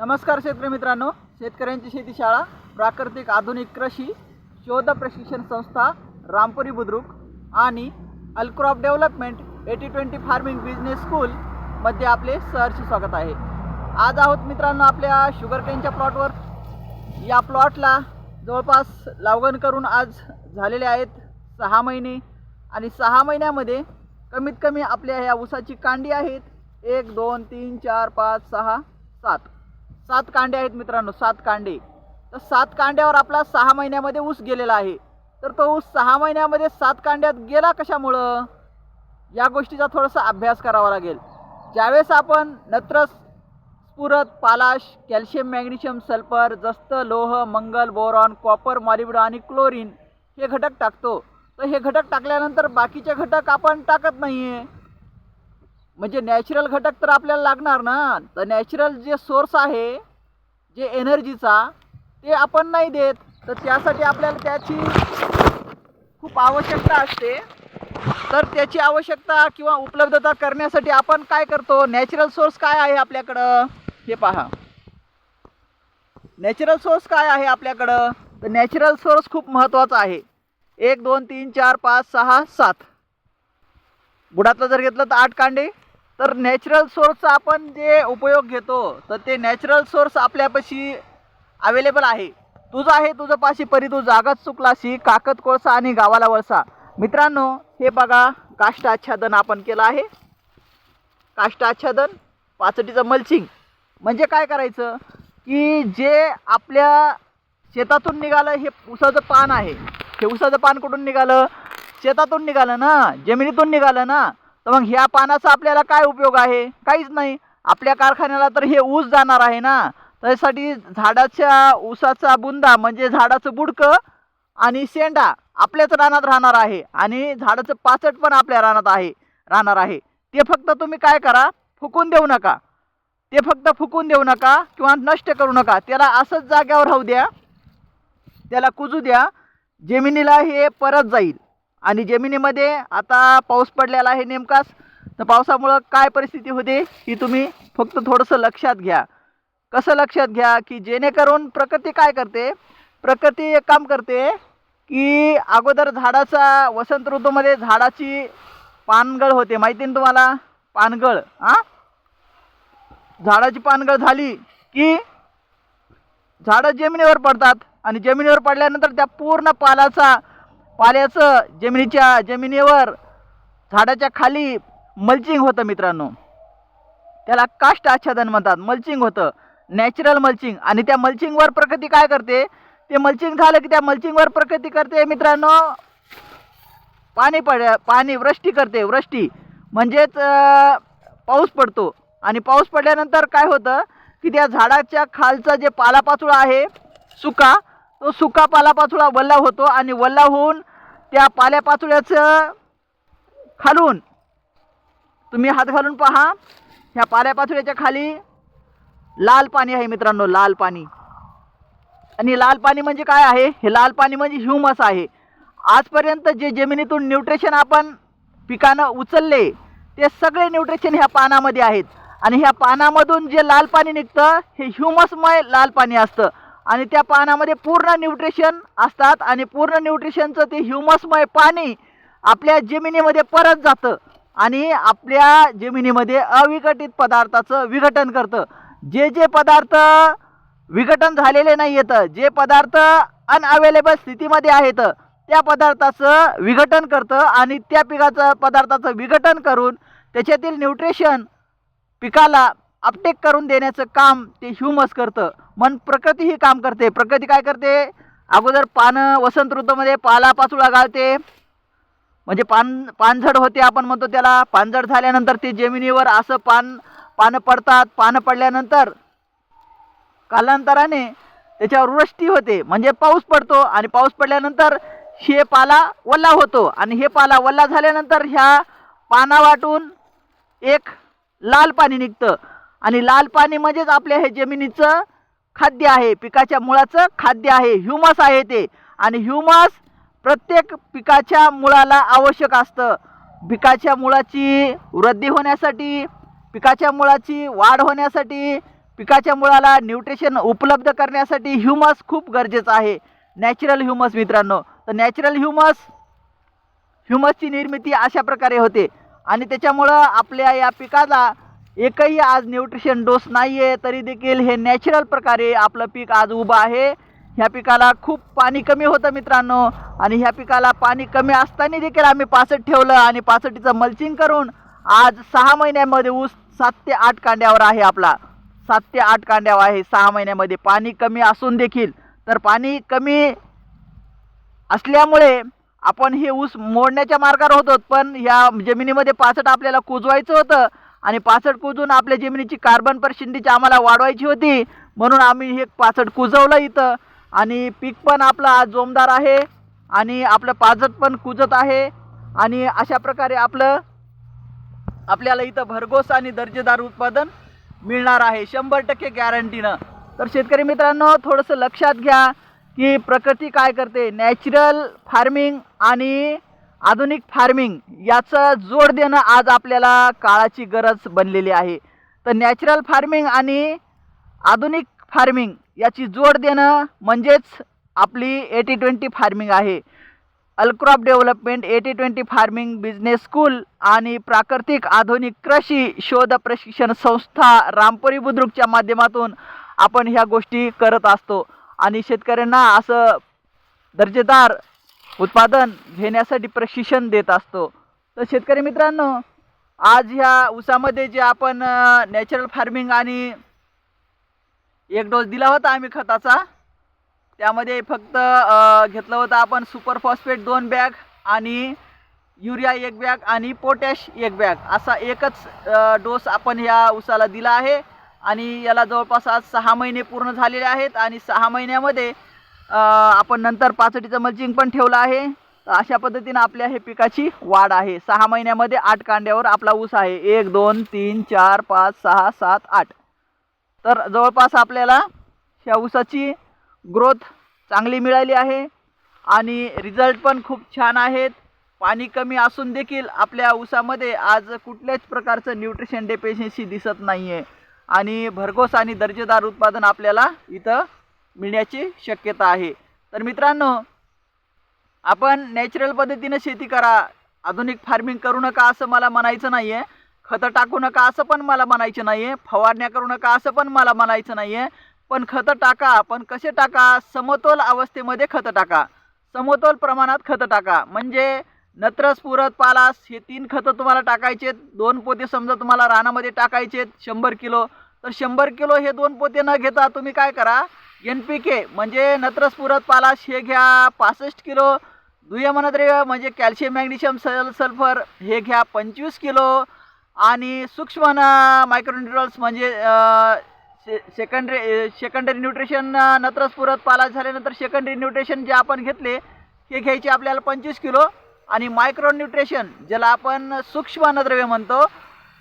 नमस्कार शेतकरी मित्रांनो शेतकऱ्यांची शेती शाळा प्राकृतिक आधुनिक कृषी शोध प्रशिक्षण संस्था रामपुरी बुद्रुक आणि Alcrop development eighty twenty farming business स्कूलमध्ये आपले सहर्ष स्वागत आहे. आज आहोत मित्रांनो आपल्या शुगरकेनच्या प्लॉटवर या प्लॉटला जवळपास लावगण करून आज झालेले आहेत सहा महिने आणि सहा महिन्यामध्ये कमीत कमी आपल्या ह्या ऊसाची कांडी आहेत. एक दोन तीन चार पाच सहा सात. सात कांडे आहेत मित्रांनो सात कांडे. तर सात कांड्यावर आपला सहा महिन्यामध्ये ऊस गेलेला आहे. तर तो ऊस सहा महिन्यामध्ये सात कांड्यात गेला कशामुळं? या गोष्टीचा थोडासा अभ्यास करावा लागेल. ज्यावेळेस आपण नत्रस स्फुरत पालाश कॅल्शियम मॅग्नेशियम सल्फर जस्त लोह मंगल बोरॉन कॉपर मॉलिब्डो आणि क्लोरीन हे घटक टाकतो. तर हे घटक टाकल्यानंतर बाकीचे घटक आपण टाकत नाही आहे म्हणजे नॅचरल घटक तर आपल्याला लागणार ना. तर नॅचरल जे सोर्स आहे जे एनर्जीचा ते आपण नाही देत. तर त्यासाठी आपल्याला त्याची खूप आवश्यकता असते. तर त्याची आवश्यकता किंवा उपलब्धता करण्यासाठी आपण काय करतो? नॅचरल सोर्स काय आहे आपल्याकडं? हे पहा. नॅचरल सोर्स काय आहे आपल्याकडं? तर नॅचरल सोर्स खूप महत्त्वाचा आहे. एक दोन तीन चार पाच सहा सात. बुडातलं जर घेतलं तर आठ कांडे. तर नॅचरल सोर्सचा आपण जे उपयोग घेतो तर ते नॅचरल सोर्स आपल्यापाशी अवेलेबल आहे. तुझं आहे तुझं पाशी परी तू जागाच चुकलाशी काकत कोळसा आणि गावाला वळसा. मित्रांनो हे बघा काष्ट आच्छादन आपण केलं आहे. काष्ट आच्छादन पाचटीचं मल्चिंग म्हणजे काय करायचं? की जे आपल्या शेतातून निघालं हे उसाचं पान आहे. हे उसाचं पान कुठून निघालं? शेतातून निघालं ना? जमिनीतून निघालं ना? तर मग ह्या पानाचा आपल्याला काय उपयोग आहे? काहीच नाही. आपल्या कारखान्याला तर हे ऊस जाणार आहे ना? त्यासाठी झाडाच्या ऊसाचा बुंदा म्हणजे झाडाचं बुडकं आणि शेंडा आपल्याच रानात राहणार आहे. आणि झाडाचं पाचट पण आपल्या रानात आहे राहणार आहे. ते फक्त तुम्ही काय करा? फुकून देऊ नका. ते फक्त फुकून देऊ नका किंवा नष्ट करू नका. त्याला असंच जाग्यावर राहू द्या. त्याला कुजू द्या. जमिनीला हे परत जाईल. आणि जमिनीमध्ये आता पाऊस पडलेला आहे नेमकाच. तर पावसामुळं काय परिस्थिती होते ही तुम्ही फक्त थोडंसं लक्षात घ्या. कसं लक्षात घ्या की जेणेकरून प्रकृती काय करते? प्रकृती एक काम करते की अगोदर झाडाचा वसंत ऋतूमध्ये झाडाची पानगळ होते. माहिती ना तुम्हाला? पानगळ हां? झाडाची पानगळ झाली की झाडं जमिनीवर पडतात. आणि जमिनीवर पडल्यानंतर त्या पूर्ण पालाचा पाल्याचं जमिनीच्या जमिनीवर झाडाच्या खाली मल्चिंग होतं मित्रांनो. त्याला काष्ट आच्छादन म्हणतात. मल्चिंग होतं. नॅचरल मल्चिंग आणि त्या मल्चिंगवर प्रकृती काय करते? ते मल्चिंग झालं की त्या मल्चिंगवर प्रकृती करते मित्रांनो. पाणी पड पाणी वृष्टी करते वृष्टी. म्हणजेच पाऊस पडतो. आणि पाऊस पडल्यानंतर काय होतं? की त्या झाडाच्या खालचा जे पालापाचोळा आहे सुका तो सुका पालापाचोळा वल्ला होतो. आणि वल्ला होऊन त्या पाल्यापाचोळ्याचं खालून. तुम्ही हात घालून पहा. ह्या पाल्यापाचोळ्याच्या खाली लाल पाणी आहे मित्रांनो लाल पाणी. आणि लाल पाणी म्हणजे काय आहे? हे लाल पाणी म्हणजे ह्युमस आहे. आजपर्यंत जे जमिनीतून न्यूट्रिशन आपण पिकानं उचलले ते सगळे न्यूट्रिशन ह्या पानामध्ये आहेत. आणि ह्या पानामधून जे लाल पाणी निघतं हे ह्युमसमय लाल पाणी असतं. आणि त्या पानामध्ये पूर्ण न्यूट्रिशन असतात आणि पूर्ण न्यूट्रिशनचं ते ह्युमसमय पाणी आपल्या जमिनीमध्ये परत जातं आणि आपल्या जमिनीमध्ये अविघटित पदार्थाचं विघटन करतं. जे जे पदार्थ विघटन झालेले नाही येतं जे पदार्थ अनअवेलेबल स्थितीमध्ये आहेत त्या पदार्थाचं विघटन करतं आणि त्या पिकाचं पदार्थाचं विघटन करून त्याच्यातील न्यूट्रिशन पिकाला अपटेक करून देण्याचं काम ते ह्युमस करतं. मन प्रकृती ही काम करते. प्रकृती काय करते? अगोदर पानं वसंत ऋतूमध्ये पालापाचुळा घालते. म्हणजे पान पानझड होते आपण म्हणतो त्याला. पानझड झाल्यानंतर ते जमिनीवर असं पान पानं पडतात. पानं पडल्यानंतर कालांतराने त्याच्यावर वृष्टी होते. म्हणजे पाऊस पडतो आणि पाऊस पडल्यानंतर हे पाला वल्ला होतो. आणि हे पाला वल्ला झाल्यानंतर ह्या पाना वाटून एक लाल पाणी निघतं. आणि लाल पाणी म्हणजेच आपल्या हे जमिनीचं खाद्य आहे पिकाच्या मुळाचं खाद्य आहे ह्युमस आहे ते. आणि ह्युमस प्रत्येक पिकाच्या मुळाला आवश्यक असतं. पिकाच्या मुळाची वृद्धी होण्यासाठी पिकाच्या मुळाची वाढ होण्यासाठी पिकाच्या मुळाला न्यूट्रिशन उपलब्ध करण्यासाठी ह्युमस खूप गरजेचं आहे. नॅचरल ह्युमस मित्रांनो तर नॅचरल ह्युमस ह्युमसची निर्मिती अशा प्रकारे होते. आणि त्याच्यामुळं आपल्या या पिकाला एकही आज न्यूट्रिशन डोस नाही आहे तरी देखील हे नॅचरल प्रकारे आपलं पीक आज उभं आहे. ह्या पिकाला खूप पाणी कमी होतं मित्रांनो. आणि ह्या पिकाला पाणी कमी असताना देखील आम्ही पासट ठेवलं आणि पासटीचं मल्चिंग करून आज सहा महिन्यामध्ये ऊस सात ते आठ कांड्यावर आहे आपला. सात ते आठ कांड्यावर आहे. सहा महिन्यामध्ये पाणी कमी असून देखील. तर पाणी कमी असल्यामुळे आपण हे ऊस मोडण्याच्या मार्गावर होतो. पण ह्या जमिनीमध्ये पासट आपल्याला कुजवायचं होतं. आणि पाचट कुजून आपल्या जमिनीची कार्बन पर्सेंटेज आम्हाला वाढवायची होती. म्हणून आम्ही हे पासट कुजवलं इथं. आणि पीक पण आपलं आज जोमदार आहे. आणि आपलं पाचट पण कुजत आहे. आणि अशा प्रकारे आपलं आपल्याला इथं भरघोस आणि दर्जेदार उत्पादन मिळणार आहे. शंभर टक्के गॅरंटीनं तर शेतकरी मित्रांनो थोडंसं लक्षात घ्या की प्रकृती काय करते? नॅचरल फार्मिंग आणि आधुनिक फार्मिंग याचं जोड देणं आज आपल्याला काळाची गरज बनलेली आहे. तर नॅचरल फार्मिंग आणि आधुनिक फार्मिंग याची जोड देणं म्हणजेच आपली एटी ट्वेंटी फार्मिंग आहे. Alcrop development eighty twenty farming business school आणि प्राकृतिक आधुनिक कृषी शोध प्रशिक्षण संस्था रामपुरी बुद्रुकच्या माध्यमातून आपण ह्या गोष्टी करत असतो. आणि शेतकऱ्यांना असं दर्जेदार उत्पादन घेण्यासाठी प्रशिक्षण देत असतो. तर शेतकरी मित्रांनो आज ह्या ऊसामध्ये जे आपण नॅचरल फार्मिंग आणि एक डोस दिला होता आम्ही खताचा त्यामध्ये फक्त घेतलं होतं आपण सुपर फॉस्फेट दोन बॅग आणि युरिया एक बॅग आणि पोटॅश एक बॅग असा एकच डोस आपण ह्या उसाला दिला आहे. आणि याला जवळपास आज सहा महिने पूर्ण झालेले आहेत. आणि सहा महिन्यामध्ये आपण नंतर पाचटीचं मल्चिंग पण ठेवलं आहे. तर अशा पद्धतीनं आपल्या हे पिकाची वाढ आहे. सहा महिन्यामध्ये आठ कांड्यावर आपला ऊस आहे. एक दोन तीन चार पाच सहा सात आठ. तर जवळपास आपल्याला ह्या ऊसाची ग्रोथ चांगली मिळाली आहे. आणि रिझल्ट पण खूप छान आहेत. पाणी कमी असून देखील आपल्या ऊसामध्ये आज कुठल्याच प्रकारचं न्यूट्रिशन डेफिशियन्सी दिसत नाही आहे आणि भरघोस आणि दर्जेदार उत्पादन आपल्याला इथं मिळण्याची शक्यता आहे. तर मित्रांनो आपण नॅचरल पद्धतीनं शेती करा. आधुनिक फार्मिंग करू नका असं मला म्हणायचं नाही आहे खतं टाकू नका असं पण मला म्हणायचं नाही आहे फवारण्या करू नका असं पण मला म्हणायचं नाही आहे पण खतं टाका. पण कसे टाका? समतोल अवस्थेमध्ये खतं टाका. समतोल प्रमाणात खतं टाका. म्हणजे नत्र पुरत पालास हे तीन खतं तुम्हाला टाकायचे आहेत. दोन पोते समजा तुम्हाला रानामध्ये टाकायचे आहेत शंभर किलो. तर शंभर किलो हे दोन पोते न घेता तुम्ही काय करा? एन पी के म्हणजे नत्र स्फुरत पालास हे घ्या पासष्ट किलो. दुय्यमनद्रव्य म्हणजे कॅल्शियम मॅग्नेशियम सल सल्फर हे घ्या पंचवीस किलो. आणि सूक्ष्म मायक्रोन्युट्रल्स म्हणजे सेकंडरी सेकंडरी न्यूट्रिशन नत्रस्फुरत पालाश झाल्यानंतर सेकंडरी न्यूट्रिशन जे आपण घेतले हे घ्यायचे आपल्याला पंचवीस किलो. आणि मायक्रो न्यूट्रिशन ज्याला आपण सूक्ष्म अन्नद्रव्य म्हणतो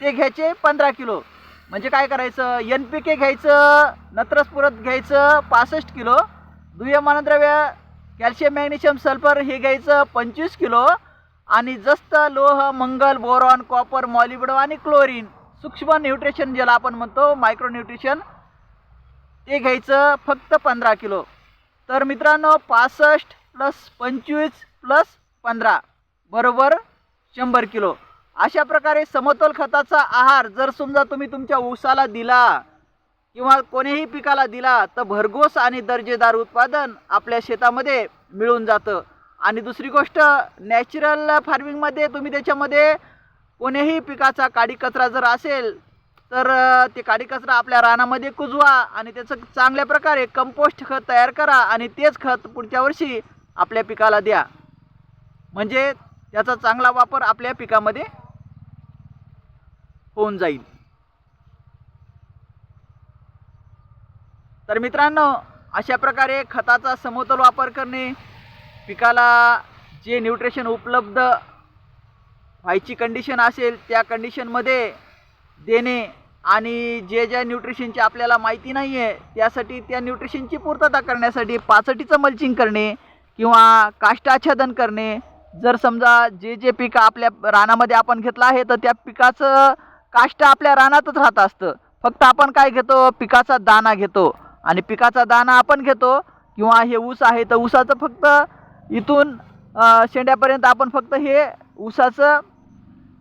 ते घ्यायचे पंधरा किलो. म्हणजे काय करायचं? एन पी के घ्यायचं नत्रस्फुरत घ्यायचं पासष्ट किलो. दुय्यमानद्रव्य कॅल्शियम मॅग्नेशियम सल्फर हे घ्यायचं पंचवीस किलो. आणि जस्त लोह मंगल बोरॉन कॉपर मॉलिबडो आणि क्लोरीन सूक्ष्म न्यूट्रिशन ज्याला आपण म्हणतो मायक्रो न्यूट्रिशन ते घ्यायचं फक्त पंधरा किलो. तर मित्रांनो पासष्ट प्लस पंचवीस प्लस पंधरा. बरोबर शंभर किलो. अशा प्रकारे समतोल खताचा आहार जर समजा तुम्ही तुमच्या ऊसाला दिला किंवा कोणीही पिकाला दिला तर भरघोस आणि दर्जेदार उत्पादन आपल्या शेतामध्ये मिळून जातं. आणि दुसरी गोष्ट नॅचरल फार्मिंगमध्ये तुम्ही त्याच्यामध्ये कोणीही पिकाचा काडी कचरा जर असेल तर ते काडी कचरा आपल्या रानामध्ये कुजवा आणि त्याचं चांगल्या प्रकारे कंपोस्ट खत तयार करा आणि तेच खत पुढच्या वर्षी आपल्या पिकाला द्या. म्हणजे त्याचा चांगला वापर आपल्या पिकामध्ये होऊन जाईल. तर मित्रांनो अशा प्रकारे खताचा समतोल वापर करणे पिकाला जे न्यूट्रिशन उपलब्ध व्हायची कंडिशन असेल त्या कंडिशनमध्ये देणे आणि जे ज्या न्यूट्रिशनची आपल्याला माहिती नाही आहे त्यासाठी त्या न्यूट्रिशनची पूर्तता करण्यासाठी पाचटीचं मल्चिंग करणे किंवा काष्टाच्छादन करणे. जर समजा जे जे पीक आपल्या रानामध्ये आपण घेतलं आहे तर त्या पिकाचं काष्ट आपल्या रानातच राहत असतं. फक्त आपण काय घेतो? पिकाचा दाना घेतो. आणि पिकाचा दाना आपण घेतो किंवा हे ऊस आहे तर ऊसाचं फक्त इथून शेंड्यापर्यंत आपण फक्त हे ऊसाचं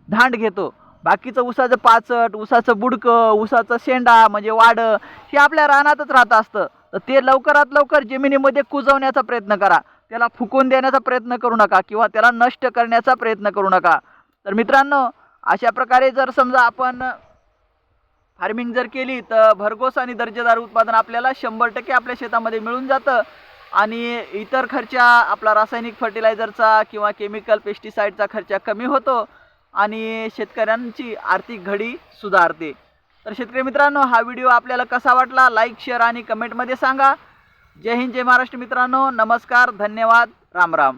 धांड घेतो. बाकीचं ऊसाचं पाचट ऊसाचं बुडकं ऊसाचं शेंडा म्हणजे वाडं हे आपल्या रानातच राहत असतं. तर ते लवकरात लवकर जमिनीमध्ये कुजवण्याचा प्रयत्न करा. त्याला फुकून देण्याचा प्रयत्न करू नका किंवा त्याला नष्ट करण्याचा प्रयत्न करू नका. तर मित्रांनो अशा प्रकारे जर समजा आपण फार्मिंग जर केली तर भरघोस आणि दर्जेदार उत्पादन आपल्याला शंभर टक्के आपल्या शेतामध्ये मिळून जातं. आणि इतर खर्चा आपला रासायनिक फर्टिलायझरचा किंवा केमिकल पेस्टिसाईडचा खर्च कमी होतो आणि शेतकऱ्यांची आर्थिक घडी सुधारते. तर शेतकरी मित्रांनो हा व्हिडिओ आपल्याला कसा वाटला? लाईक शेअर आणि कमेंटमध्ये सांगा. जय हिंद जय महाराष्ट्र मित्रांनो. नमस्कार धन्यवाद. राम राम.